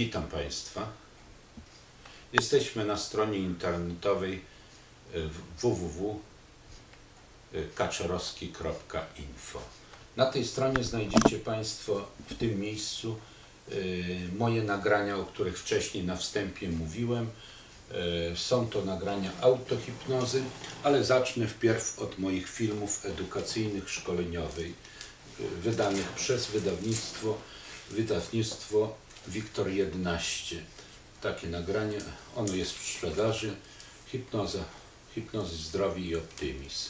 Witam Państwa. Jesteśmy na stronie internetowej y, www.kaczorowski.info. Na tej stronie znajdziecie Państwo w tym miejscu y, moje nagrania, o których wcześniej na wstępie mówiłem. Y, Są to nagrania autohipnozy, ale zacznę wpierw od moich filmów edukacyjnych, szkoleniowych, wydanych przez wydawnictwo, wydawnictwo Wiktor 11. Takie nagranie, ono jest w sprzedaży. Hipnoza, hipnozy zdrowie i optymizm.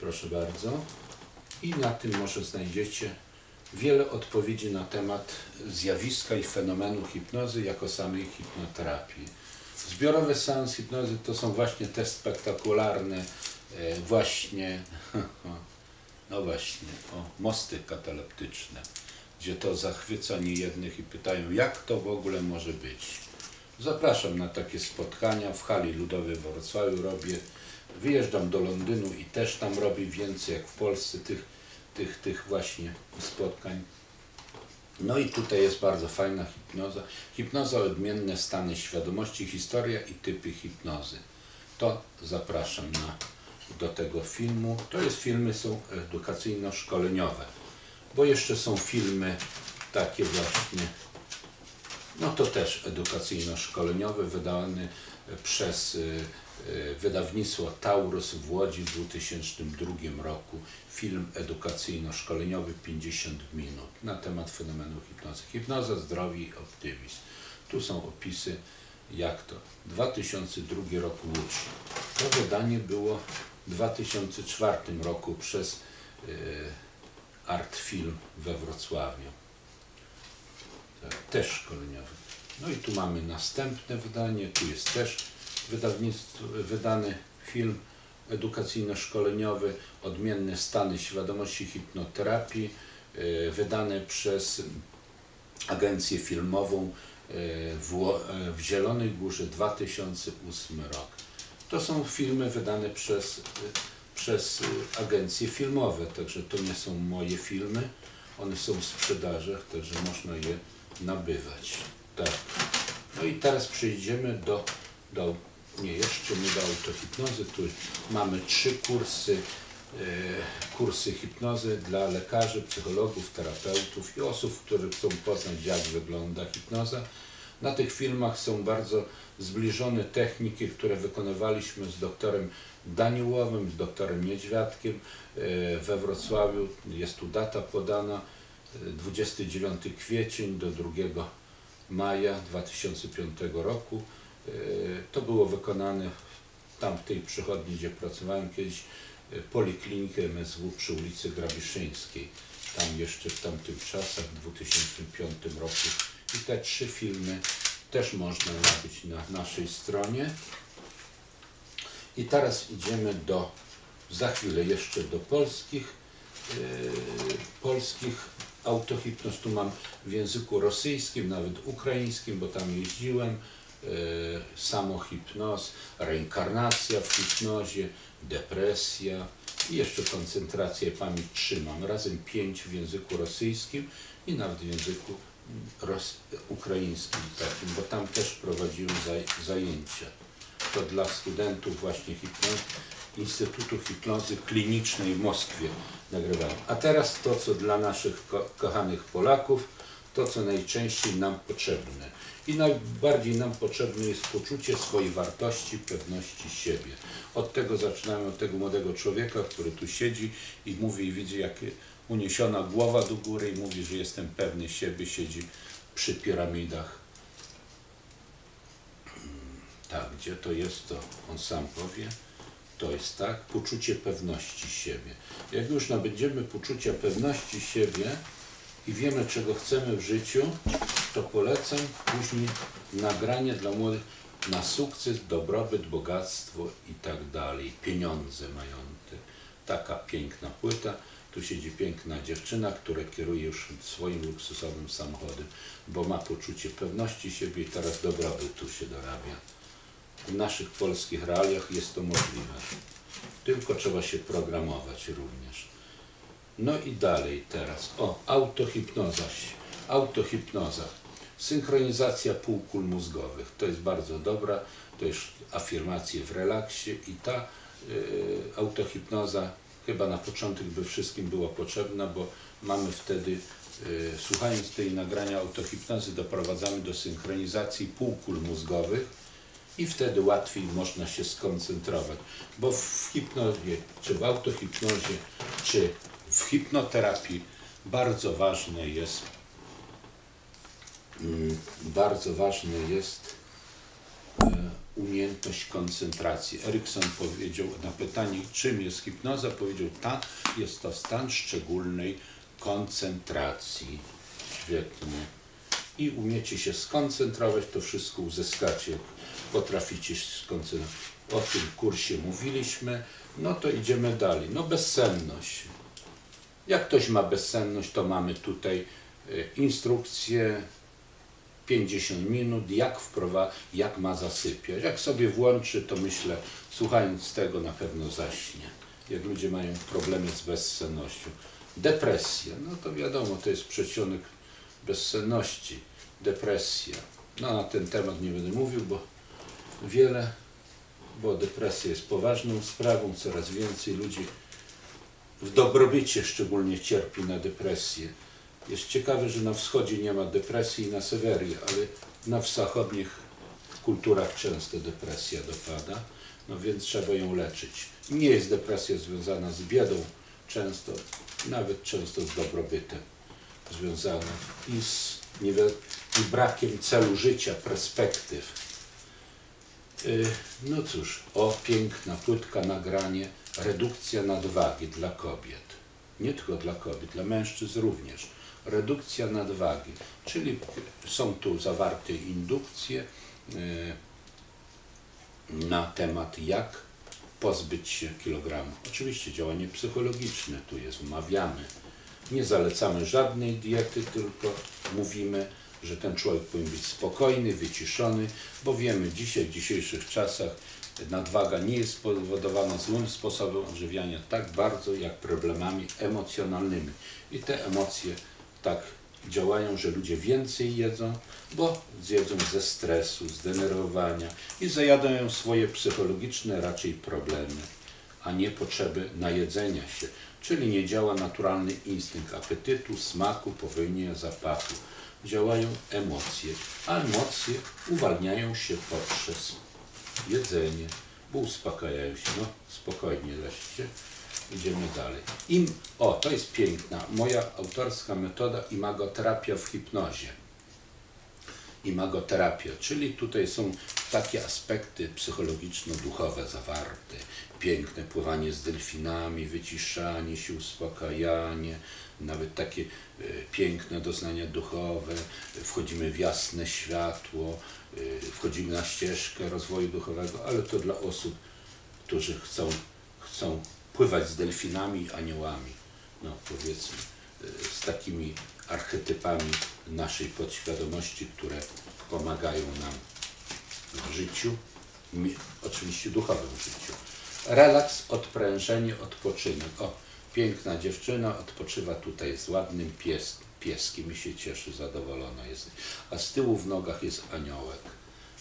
Proszę bardzo. I na tym może znajdziecie wiele odpowiedzi na temat zjawiska i fenomenu hipnozy jako samej hipnoterapii. Zbiorowe seans hipnozy to są właśnie te spektakularne, e, właśnie, no właśnie, o, mosty kataleptyczne, gdzie to zachwyca niejednych i pytają, jak to w ogóle może być. Zapraszam na takie spotkania w hali ludowej w Wrocławiu robię. Wyjeżdżam do Londynu i też tam robię więcej jak w Polsce tych, tych, tych właśnie spotkań. No i tutaj jest bardzo fajna hipnoza. Hipnoza odmienne stany świadomości, historia i typy hipnozy. To zapraszam na, do tego filmu. To jest filmy są edukacyjno-szkoleniowe, bo jeszcze są filmy takie właśnie, no to też edukacyjno-szkoleniowe, wydane przez y, y, wydawnictwo Taurus w Łodzi w 2002 roku. Film edukacyjno-szkoleniowy 50 minut na temat fenomenu hipnozy. Hipnoza, zdrowie i optymizm. Tu są opisy jak to. 2002 rok Łódź. To wydanie było w 2004 roku przez y, Art Film we Wrocławiu. Też szkoleniowy. No i tu mamy następne wydanie, tu jest też wydany film edukacyjno-szkoleniowy Odmienne stany świadomości hipnoterapii, y, wydany przez agencję filmową y, w, y, w Zielonej Górze 2008 rok. To są filmy wydane przez, przez y, agencje filmowe, także to nie są moje filmy, one są w sprzedaży, także można je nabywać. Tak. No i teraz przejdziemy do, do nie jeszcze nie do autohipnozy, tu mamy trzy kursy, e, kursy hipnozy dla lekarzy, psychologów, terapeutów i osób, które chcą poznać jak wygląda hipnoza. Na tych filmach są bardzo zbliżone techniki, które wykonywaliśmy z doktorem Daniłowym, z doktorem Niedźwiadkiem e, we Wrocławiu. Jest tu data podana, e, 29 kwiecień do 2 maja 2005 roku. E, To było wykonane tam w tej przychodni, gdzie pracowałem kiedyś, e, Poliklinikę MSW przy ulicy Grabiszyńskiej. Tam jeszcze w tamtych czasach, w 2005 roku. I te trzy filmy też można nabyć na naszej stronie. I teraz idziemy do, za chwilę jeszcze do polskich, yy, polskich autohipnoz. Tu mam w języku rosyjskim, nawet ukraińskim, bo tam jeździłem. Yy, samohipnoz, reinkarnacja w hipnozie, depresja i jeszcze koncentrację pamięć trzymam. Razem pięć w języku rosyjskim i nawet w języku ukraińskim takim, bo tam też prowadziłem zaj- zajęcia. To dla studentów właśnie Instytutu Hipnozy Klinicznej w Moskwie nagrywałem. A teraz to, co dla naszych ko- kochanych Polaków, to, co najczęściej nam potrzebne. I najbardziej nam potrzebne jest poczucie swojej wartości, pewności siebie. Od tego zaczynamy, od tego młodego człowieka, który tu siedzi i mówi i widzi, jak uniesiona głowa do góry i mówi, że jestem pewny siebie, siedzi przy piramidach. Tak, gdzie to jest, to on sam powie. To jest tak, poczucie pewności siebie. Jak już nabędziemy poczucia pewności siebie i wiemy, czego chcemy w życiu, to polecam później nagranie dla młodych na sukces, dobrobyt, bogactwo i tak dalej. Pieniądze, majątek. Taka piękna płyta. Tu siedzi piękna dziewczyna, która kieruje już swoim luksusowym samochodem, bo ma poczucie pewności siebie i teraz dobrobytu się dorabia w naszych polskich realiach jest to możliwe. Tylko trzeba się programować również. No i dalej teraz. O, autohipnoza. Autohipnoza. Synchronizacja półkul mózgowych. To jest bardzo dobra, to jest afirmacje w relaksie i ta y, autohipnoza chyba na początek by wszystkim była potrzebna, bo mamy wtedy, y, słuchając tej nagrania autohipnozy, doprowadzamy do synchronizacji półkul mózgowych i wtedy łatwiej można się skoncentrować. Bo w hipnozie, czy w autohipnozie, czy w hipnoterapii bardzo ważne jest mm, bardzo ważne jest e, umiejętność koncentracji. Erikson powiedział na pytanie, czym jest hipnoza, powiedział, tak, jest to stan szczególnej koncentracji. Świetnie. I umiecie się skoncentrować, to wszystko uzyskacie. Potraficie się skoncentrować. O tym kursie mówiliśmy. No to idziemy dalej. No bezsenność. Jak ktoś ma bezsenność, to mamy tutaj y, instrukcję 50 minut, jak wprowadza, jak ma zasypiać. Jak sobie włączy, to myślę, słuchając tego na pewno zaśnie. Jak ludzie mają problemy z bezsennością. Depresja, no to wiadomo, to jest przedsionek bezsenności. Depresja. No na ten temat nie będę mówił, bo wiele, bo depresja jest poważną sprawą, coraz więcej ludzi w dobrobycie szczególnie cierpi na depresję. Jest ciekawe, że na wschodzie nie ma depresji i na Sewerii, ale na zachodnich kulturach często depresja dopada, no więc trzeba ją leczyć. Nie jest depresja związana z biedą, często, nawet często z dobrobytem związana i z i brakiem celu życia, perspektyw. Y, no cóż, o piękna płytka nagranie, redukcja nadwagi dla kobiet. Nie tylko dla kobiet, dla mężczyzn również redukcja nadwagi, czyli są tu zawarte indukcje e, na temat jak pozbyć się kilogramów. Oczywiście działanie psychologiczne tu jest, umawiamy. Nie zalecamy żadnej diety, tylko mówimy, że ten człowiek powinien być spokojny, wyciszony, bo wiemy dzisiaj, w dzisiejszych czasach nadwaga nie jest spowodowana złym sposobem odżywiania tak bardzo jak problemami emocjonalnymi. I te emocje tak działają, że ludzie więcej jedzą, bo zjedzą ze stresu, zdenerwowania i zajadają swoje psychologiczne raczej problemy, a nie potrzeby najedzenia się, czyli nie działa naturalny instynkt apetytu, smaku, powojenia, zapachu. Działają emocje, a emocje uwalniają się poprzez jedzenie, bo uspokajają się. No, spokojnie leście. Idziemy dalej. Im, o, to jest piękna, moja autorska metoda imagoterapia w hipnozie. Imagoterapia, czyli tutaj są takie aspekty psychologiczno-duchowe zawarte. Piękne pływanie z delfinami, wyciszanie się, uspokajanie, nawet takie y, piękne doznania duchowe. Wchodzimy w jasne światło, y, wchodzimy na ścieżkę rozwoju duchowego, ale to dla osób, którzy chcą, chcą pływać z delfinami aniołami. No powiedzmy, y, z takimi archetypami naszej podświadomości, które pomagają nam w życiu, oczywiście duchowym życiu. Relaks, odprężenie, odpoczynek. O, piękna dziewczyna odpoczywa tutaj z ładnym pies, pieskiem i się cieszy, zadowolona jest. A z tyłu w nogach jest aniołek,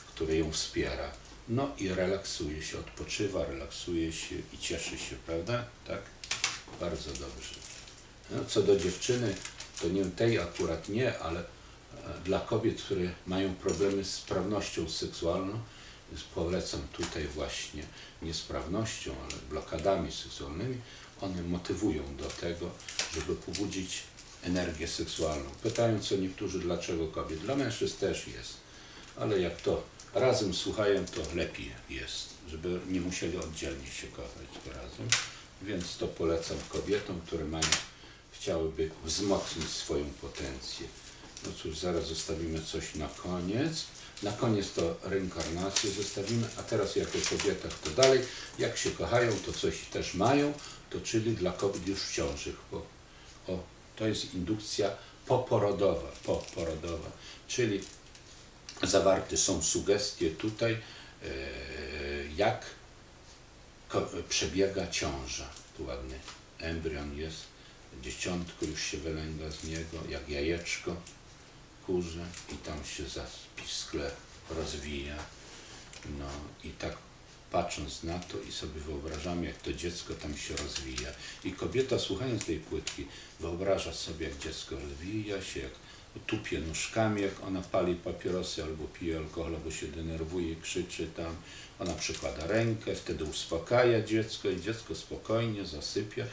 który ją wspiera. No i relaksuje się, odpoczywa, relaksuje się i cieszy się, prawda? Tak? Bardzo dobrze. No, co do dziewczyny, to nie tej akurat nie, ale e, dla kobiet, które mają problemy z sprawnością seksualną, polecam tutaj właśnie niesprawnością, ale blokadami seksualnymi, one motywują do tego, żeby pobudzić energię seksualną. Pytają co niektórzy, dlaczego kobiet. Dla mężczyzn też jest, ale jak to razem słuchają, to lepiej jest, żeby nie musieli oddzielnie się kochać razem. Więc to polecam kobietom, które mają, chciałyby wzmocnić swoją potencję. No cóż, zaraz zostawimy coś na koniec. Na koniec to reinkarnację zostawimy, a teraz jako kobietach to dalej. Jak się kochają, to coś też mają, to czyli dla kobiet już w ciąży. O, to jest indukcja poporodowa, poporodowa, czyli zawarte są sugestie tutaj, e, jak przebiega ciąża. Tu ładny embrion jest, dzieciątko już się wylęga z niego, jak jajeczko. skórze i tam się zapiskle rozwija. No i tak patrząc na to i sobie wyobrażamy, jak to dziecko tam się rozwija. I kobieta słuchając tej płytki wyobraża sobie, jak dziecko rozwija się, jak tupie nóżkami, jak ona pali papierosy albo pije alkohol, albo się denerwuje, krzyczy tam. Ona przykłada rękę, wtedy uspokaja dziecko i dziecko spokojnie zasypia.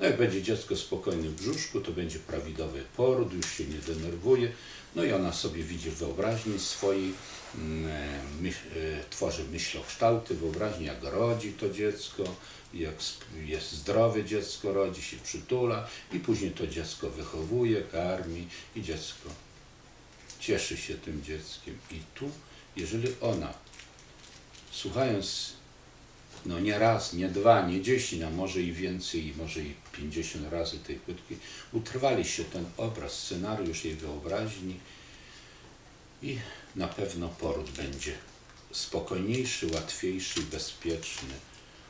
No jak będzie dziecko spokojne w brzuszku, to będzie prawidłowy poród, już się nie denerwuje. No i ona sobie widzi w wyobraźni swojej, mm, e, myśl, e, tworzy myślokształty, wyobraźni jak rodzi to dziecko, jak jest zdrowe dziecko, rodzi się przytula i później to dziecko wychowuje, karmi i dziecko cieszy się tym dzieckiem. I tu, jeżeli ona, słuchając no nie raz, nie dwa, nie dziesięć, a może i więcej, może i pięćdziesiąt razy tej płytki, utrwali się ten obraz, scenariusz jej wyobraźni i na pewno poród będzie spokojniejszy, łatwiejszy, bezpieczny.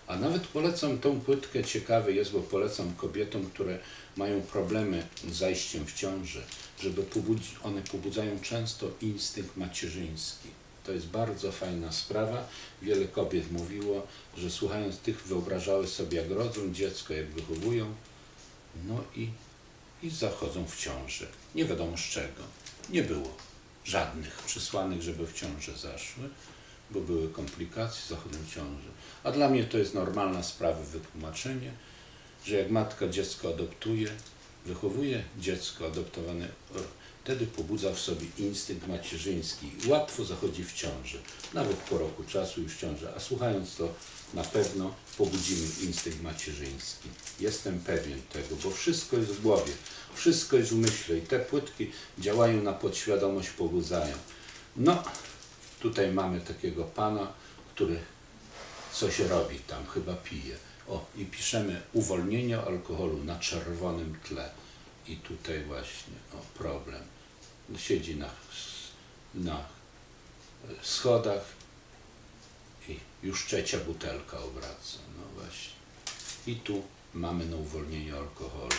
A nawet polecam tą płytkę, ciekawe jest, bo polecam kobietom, które mają problemy z zajściem w ciążę, żeby one pobudzają często instynkt macierzyński. To jest bardzo fajna sprawa. Wiele kobiet mówiło, że słuchając tych wyobrażały sobie, jak rodzą dziecko, jak wychowują, no i, i zachodzą w ciążę. Nie wiadomo z czego. Nie było żadnych przysłanych, żeby w ciążę zaszły, bo były komplikacje, zachodzą w ciążę. A dla mnie to jest normalna sprawa, wytłumaczenie, że jak matka dziecko adoptuje, wychowuje dziecko adoptowane, wtedy pobudza w sobie instynkt macierzyński łatwo zachodzi w ciąży. Nawet po roku czasu już ciąży. A słuchając to, na pewno pobudzimy instynkt macierzyński. Jestem pewien tego, bo wszystko jest w głowie, wszystko jest w myśle i te płytki działają na podświadomość, pobudzają. No, tutaj mamy takiego pana, który coś robi tam, chyba pije. O, i piszemy uwolnienie alkoholu na czerwonym tle. I tutaj właśnie, o, problem. Siedzi na, na schodach i już trzecia butelka obraca. No właśnie. I tu mamy na uwolnienie alkoholu.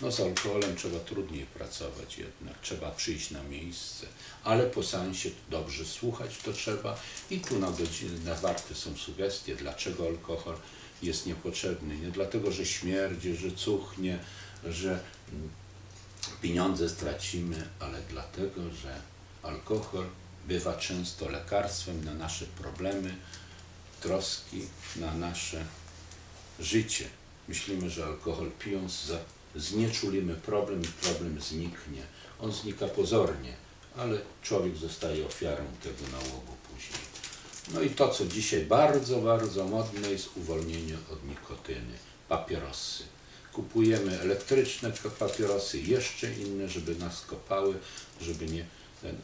No z alkoholem trzeba trudniej pracować jednak, trzeba przyjść na miejsce, ale po seansie dobrze słuchać to trzeba i tu na godzinę zawarte są sugestie, dlaczego alkohol jest niepotrzebny. Nie dlatego, że śmierdzi, że cuchnie, że pieniądze stracimy, ale dlatego, że alkohol bywa często lekarstwem na nasze problemy, troski, na nasze życie. Myślimy, że alkohol pijąc znieczulimy problem i problem zniknie. On znika pozornie, ale człowiek zostaje ofiarą tego nałogu później. No i to, co dzisiaj bardzo, bardzo modne jest uwolnienie od nikotyny, papierosy. Kupujemy elektryczne papierosy, jeszcze inne, żeby nas kopały, żeby nie...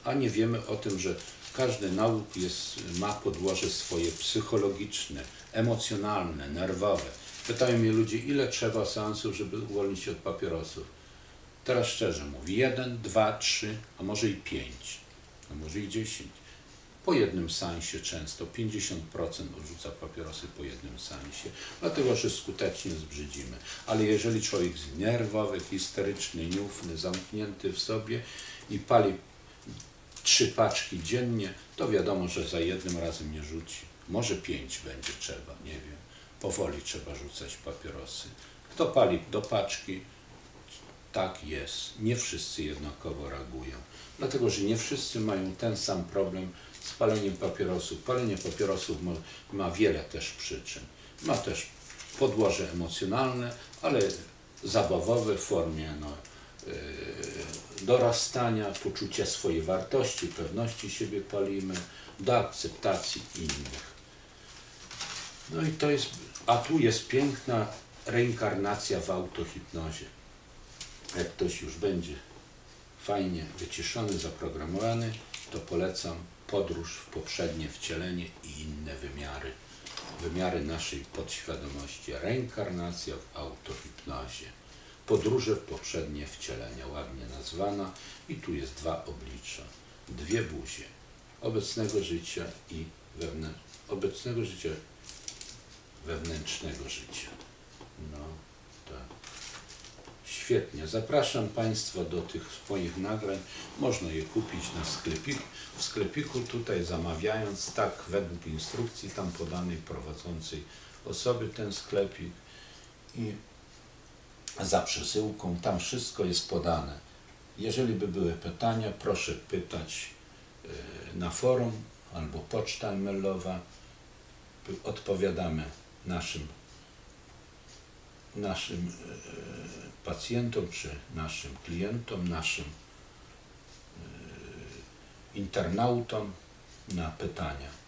A nie wiemy o tym, że każdy nauk jest, ma podłoże swoje psychologiczne, emocjonalne, nerwowe. Pytają mnie ludzie, ile trzeba seansów, żeby uwolnić się od papierosów. Teraz szczerze mówię, jeden, dwa, trzy, a może i pięć, a może i dziesięć. Po jednym sensie często 50% odrzuca papierosy po jednym sensie, dlatego że skutecznie zbrzydzimy. Ale jeżeli człowiek jest nerwowy, histeryczny, nieufny, zamknięty w sobie i pali trzy paczki dziennie, to wiadomo, że za jednym razem nie rzuci. Może pięć będzie trzeba, nie wiem. Powoli trzeba rzucać papierosy. Kto pali do paczki, tak jest. Nie wszyscy jednakowo reagują. Dlatego, że nie wszyscy mają ten sam problem z paleniem papierosów. Palenie papierosów ma, ma wiele też przyczyn. Ma też podłoże emocjonalne, ale zabawowe w formie no, yy, dorastania, poczucia swojej wartości, pewności siebie palimy, do akceptacji innych. No i to jest, a tu jest piękna reinkarnacja w autohipnozie. Jak ktoś już będzie fajnie wyciszony, zaprogramowany, to polecam podróż w poprzednie wcielenie i inne wymiary. Wymiary naszej podświadomości. Reinkarnacja w autohipnozie. Podróże w poprzednie wcielenia, ładnie nazwana. I tu jest dwa oblicza, dwie buzie. Obecnego życia i wewnę... obecnego życia, wewnętrznego życia. No. Świetnie. Zapraszam Państwa do tych moich nagrań. Można je kupić na sklepiku, w sklepiku tutaj zamawiając tak według instrukcji tam podanej prowadzącej osoby ten sklepik i za przesyłką tam wszystko jest podane. Jeżeli by były pytania, proszę pytać e, na forum albo poczta mailowa. Odpowiadamy naszym naszym e, pacjentom czy naszym klientom, naszym e, internautom na pytania.